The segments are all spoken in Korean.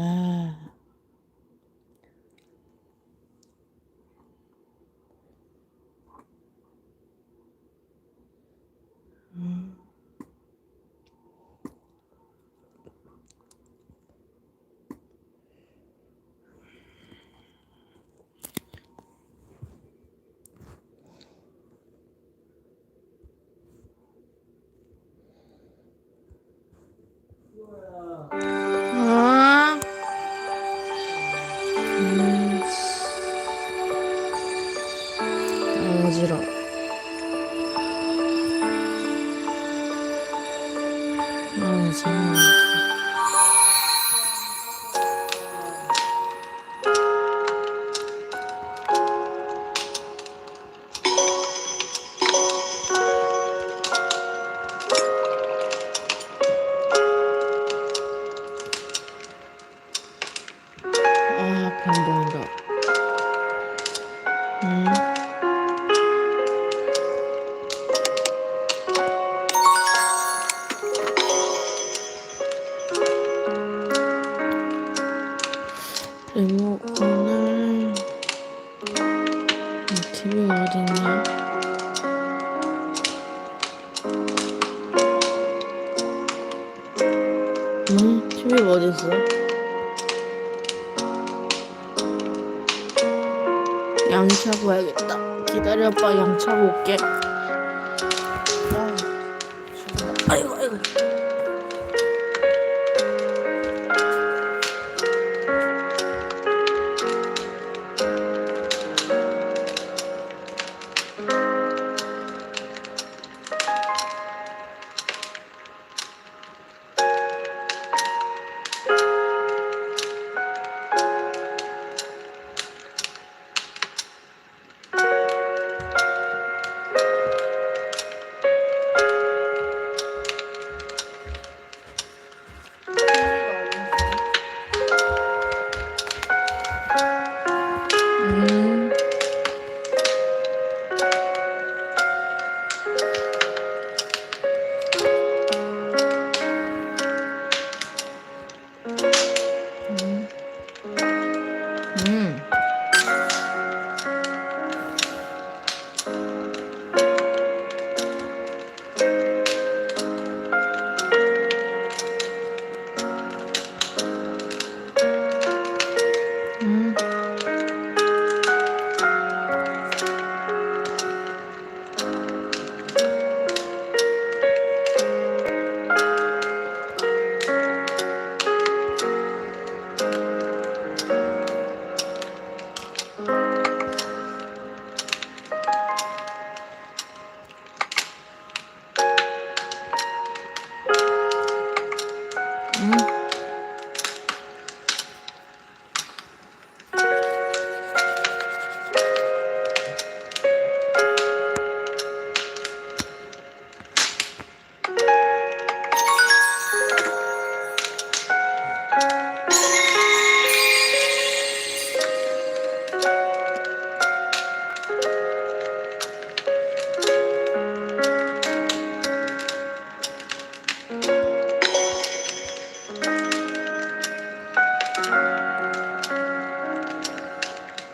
아. 음. 뭐야. Jesus. 이모 오늘 TV 어딨냐? 응? TV 어딨어? 양차 봐야겠다. 기다려봐, 양차 볼게.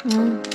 嗯。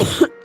Ha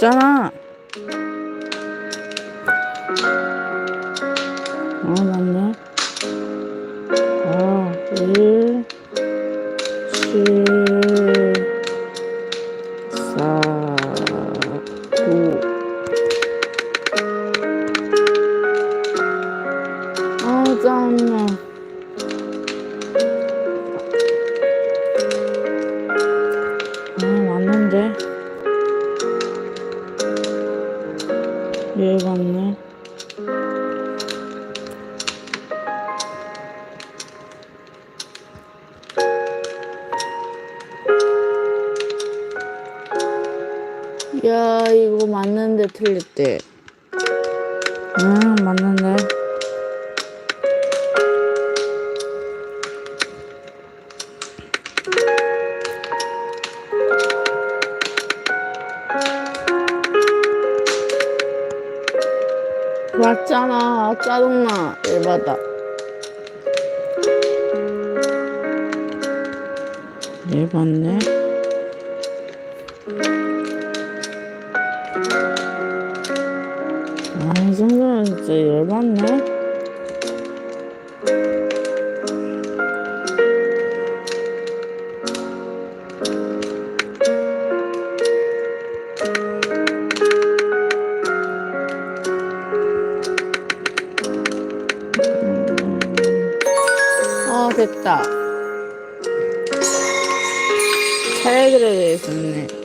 없잖아. 아, 맞네. 아, 1, 7, 4, 바다. 네 봤네. 잘그려져 있었네.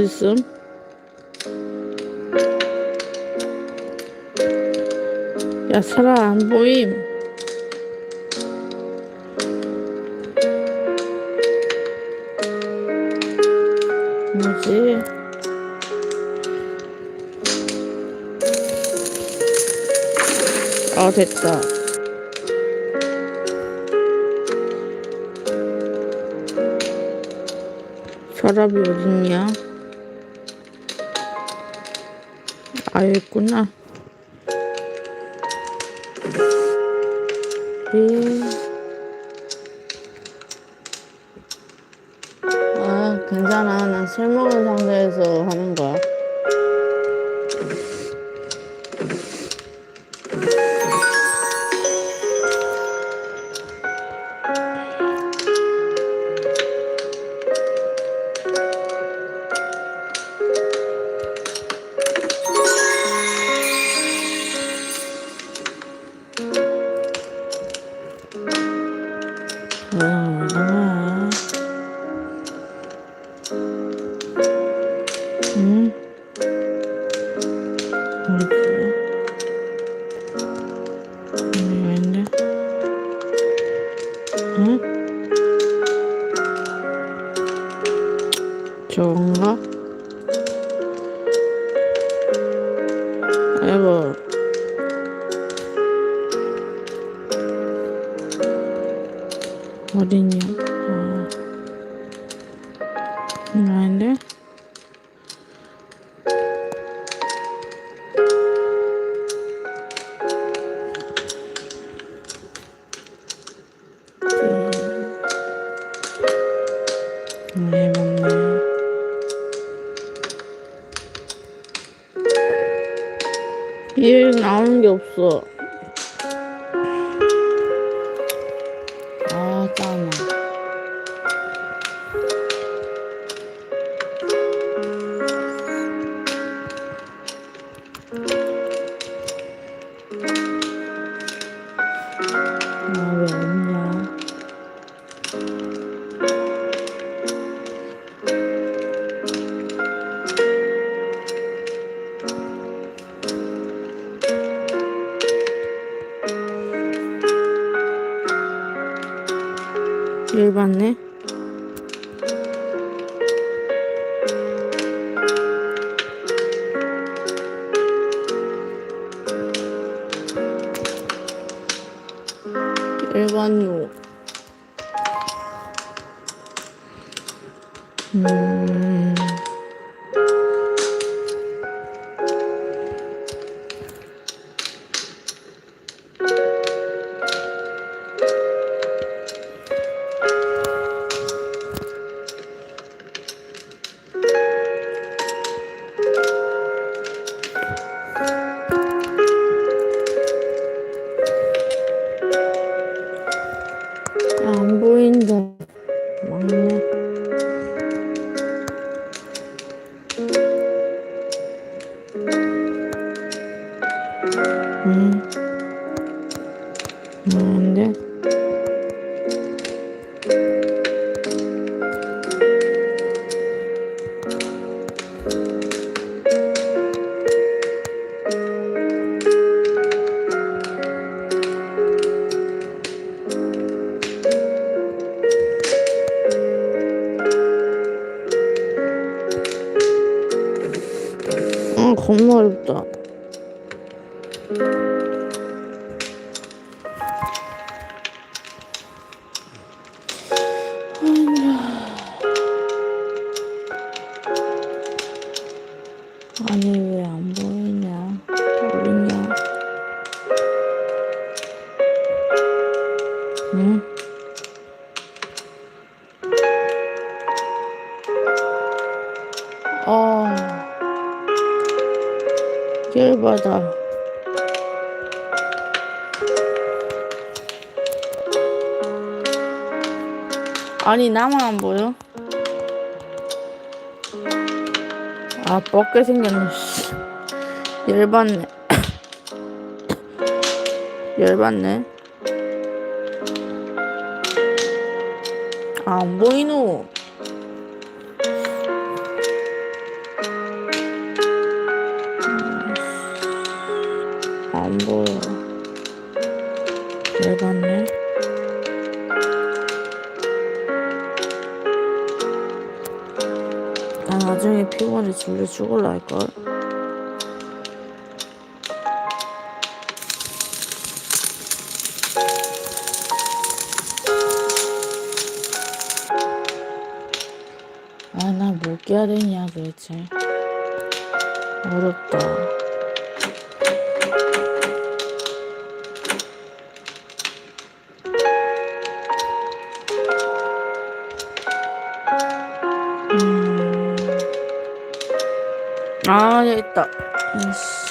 어딨음? 야, 사람 안 보임. 뭐지? 아, 됐다. 서랍이 어딨냐? 가여있구나. 네. 中了。 나오는 게 없어. 아, 짜나. 按钮嗯。 겁나 어렵다. 열받아. 아니 나만 안 보여? 아 뻗게 생겼네. 씨. 열받네. 열받네. 아, 안 보이노. 나 나중에 피곤해 질려 죽을라 할걸. 아, 나뭐 깨야 되냐, 도대체. 어렵다.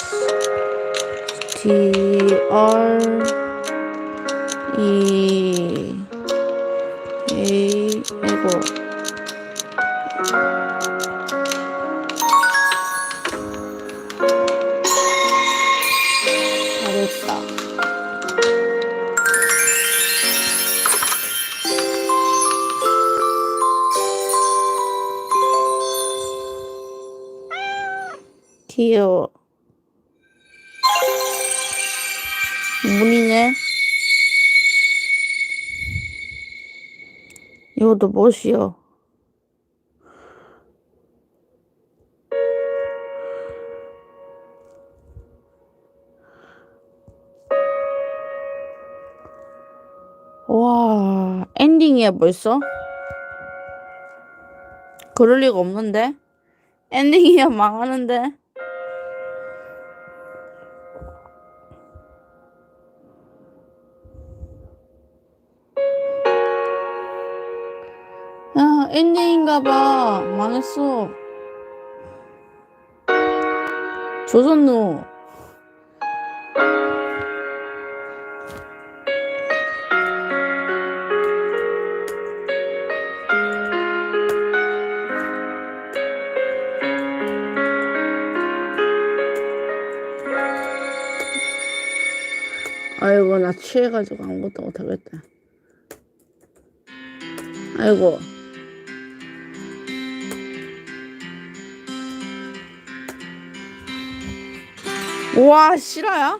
T R E A 이거 이것도 무엇이여? 와, 엔딩이야 벌써? 그럴 리가 없는데? 엔딩이야 망하는데? 엔딩인가봐. 망했어. 조선노. 아이고, 나 취해가지고 아무것도 못하겠다. 아이고. 와, 실화야?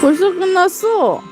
벌써 끝났어.